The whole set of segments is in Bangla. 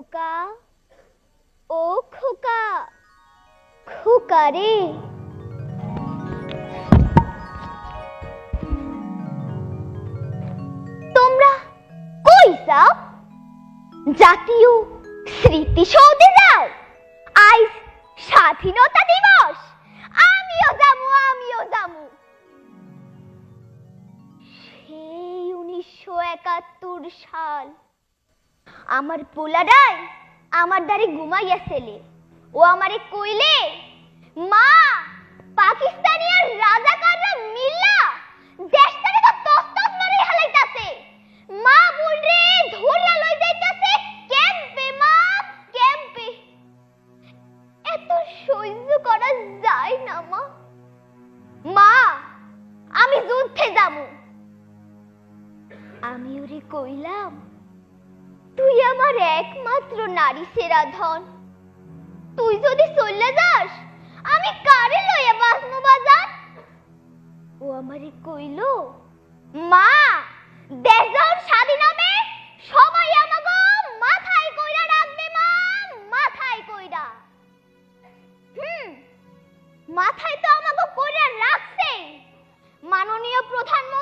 খোকা, ও খোকা খোকা রে। তোমরা কই যাও? জাতীয় স্মৃতিসৌধে যাও। আজ স্বাধীনতা দিবস। আমিও যাব আমিও যাব। সেই উনিশশো একাত্তর সাল আমার পোলাডাই আমার দ্বারে ঘুমাইয়াছেলে ও আমারে কইলে, মা, পাকিস্তানি আর রাজাকাররা মিল্লা দেশটারে তো তস্তত মারি হালাইতাছে। মা বল রে ধরিয়া লই যাইতাছে, ক্যাম্পে, মা, ক্যাম্পে। এত সহ্য করা যায় না, মা। মা, আমি যুদ্ধে যাব। আমি ওরে কইলাম তুই আমার একমাত্র নারী সেরা ধন। তুই যদি চলে যাস, আমি কারে লইয়া বাসমু বাজার ও আমারে কইল, মা যখন স্বাধীন হবে সবাই আমাকে মাথায় কইরা রাখবে, মা, মাথায় কইরা। হুম, মাথায় তো আমাকে কইরা রাখছে মাননীয় প্রধানমন্ত্রী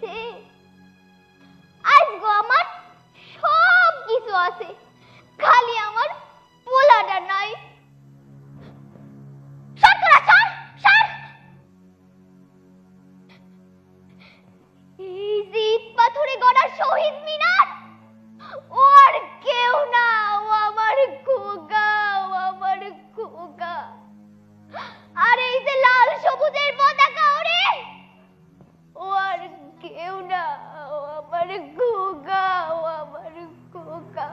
say? আমার খোকা ও আমার খোকা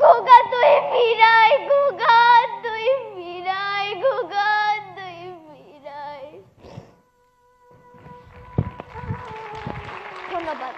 খোকা তুই ফিরাই খোকা তুই ফিরাই খোকা তুই ফিরাই ধন্যবাদ